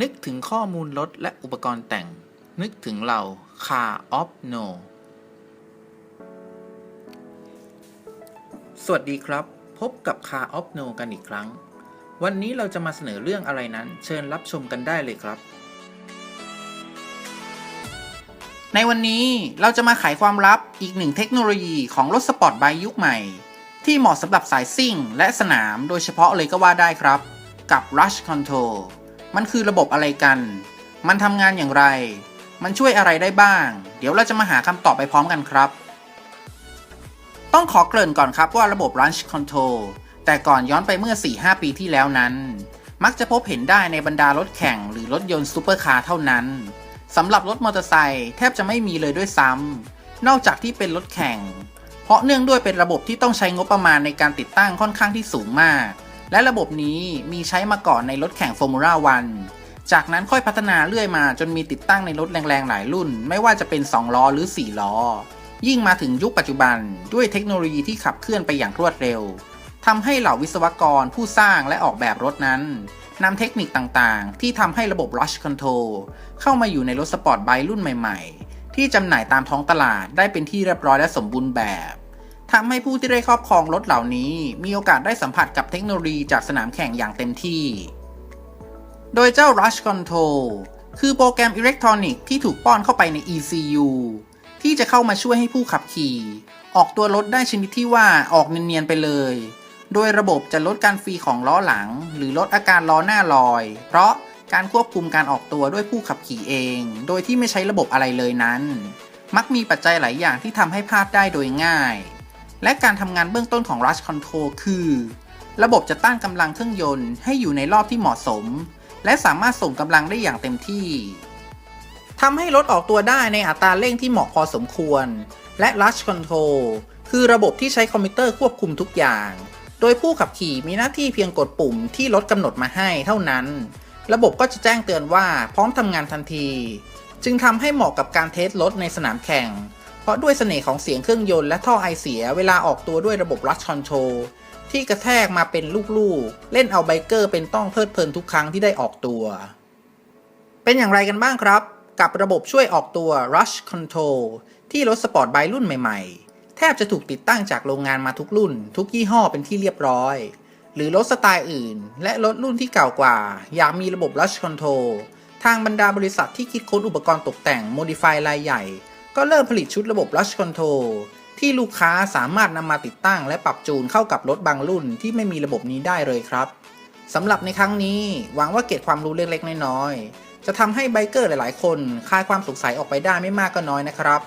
นึกถึงข้อมูลรถและอุปกรณ์แต่ง นึกถึงเรา Car of No สวัสดีครับ พบกับ Car of No กันอีกครั้ง วันนี้เราจะมาเสนอเรื่องอะไรนั้น เชิญรับชมกันได้เลยครับ ในวันนี้เราจะมาไขความลับอีกหนึ่งเทคโนโลยีของรถสปอร์ตไบค์ยุคใหม่ ที่เหมาะสำหรับสายซิ่งและสนามโดยเฉพาะเลยก็ว่าได้ครับ กับ Rush Control มันคือระบบอะไรกัน มันทำงานอย่างไร มันช่วยอะไรได้บ้าง เดี๋ยวเราจะมาหาคำตอบไปพร้อมกันครับ ต้องขอเกริ่นก่อนครับว่าระบบ Rush Control แต่ก่อนย้อนไปเมื่อ 4-5 ปีที่แล้วนั้น มักจะพบเห็นได้ในบรรดารถแข่งหรือรถยนต์ซูเปอร์คาร์เท่านั้นสำหรับรถมอเตอร์ไซค์แทบจะไม่มีเลยด้วยซ้ำนอกจากที่เป็นรถแข่ง เพราะเนื่องด้วยเป็นระบบที่ต้องใช้งบประมาณในการติดตั้งค่อนข้างที่สูงมาก และระบบนี้มีใช้มาก่อนในรถแข่ง Formula 1 จากนั้นค่อยพัฒนาเรื่อยมาจนมีติดตั้งในรถแรงๆหลายรุ่น ไม่ว่าจะเป็น 2 ล้อหรือ 4 ล้อ ยิ่งมาถึงยุคปัจจุบันด้วยเทคโนโลยีที่ขับเคลื่อนไปอย่างรวดเร็วทำให้เหล่าวิศวกรผู้สร้างและออกแบบรถนั้นนำเทคนิคต่างๆ ที่ทำให้ระบบ Rush Control เข้ามาอยู่ในรถสปอร์ตไบรุ่นใหม่ ๆ ที่จำหน่ายตามท้องตลาดได้เป็นที่เรียบร้อยและสมบูรณ์แบบ ทำให้ผู้ที่ได้ครอบครองรถเหล่านี้ มีโอกาสได้สัมผัสกับเทคโนโลยีจากสนามแข่งอย่างเต็มที่ โดยเจ้า Rush Control คือโปรแกรมอิเล็กทรอนิกส์ที่ถูกป้อนเข้าไปใน ECU ที่จะเข้ามาช่วยให้ผู้ขับขี่ ออกตัวรถได้ชนิดที่ว่าออกเนียนๆไปเลย โดยระบบจะลดการฟรีของล้อหลัง หรือลดอาการล้อหน้าลอย เพราะการควบคุมการออกตัวด้วยผู้ขับขี่เอง โดยที่ไม่ใช้ระบบอะไรเลยนั้น มักมีปัจจัยหลายอย่างที่ทำให้พลาดได้โดยง่าย และการทำงานเบื้องต้นของ Rush Control คือ ระบบจะตั้งกำลังเครื่องยนต์ให้อยู่ในรอบที่เหมาะสม และสามารถส่งกำลังได้อย่างเต็มที่ทำให้รถออกตัวได้ในอัตราเร่งที่เหมาะพอสมควร และ Rush Control คือระบบที่ใช้คอมพิวเตอร์ควบคุมทุกอย่าง โดยผู้ขับขี่มีหน้าที่เพียงกดปุ่มที่รถกำหนดมาให้เท่านั้น ระบบก็จะแจ้งเตือนว่าพร้อมทำงานทันที จึงทำให้เหมาะกับการเทสรถในสนามแข่ง เพราะด้วยเสน่ห์ของเสียงเครื่องยนต์และท่อไอเสียเวลาออกตัวด้วยระบบ Rush Control ที่กระแทกมาเป็นลูกๆ เล่นเอาไบเกอร์เป็นต้องเพลิดเพลินทุกครั้งที่ได้ออกตัว เป็นอย่างไรกันบ้างครับ กับระบบช่วยออกตัว Rush Control ที่รถสปอร์ตไบรุ่นใหม่ๆ แทบจะถูกติดตั้งจากโรงงานมาทุกรุ่น ทุกยี่ห้อเป็นที่เรียบร้อย หรือรถสไตล์อื่น และรถรุ่นที่เก่ากว่า อยากมีระบบ Rush Control ทางบรรดาบริษัทที่คิดค้นอุปกรณ์ตกแต่ง Modify รายใหญ่ ก็เริ่มผลิตชุดระบบ Rush Control ที่ลูกค้าสามารถนำมาติดตั้งและปรับจูนเข้ากับรถบางรุ่นที่ไม่มีระบบนี้ได้เลยครับสำหรับในครั้งนี้หวังว่าเก็บความรู้เล็กๆน้อยๆจะทำให้ไบเกอร์หลายๆ คนคลายความสงสัยออกไปได้ไม่มากก็น้อยนะครับ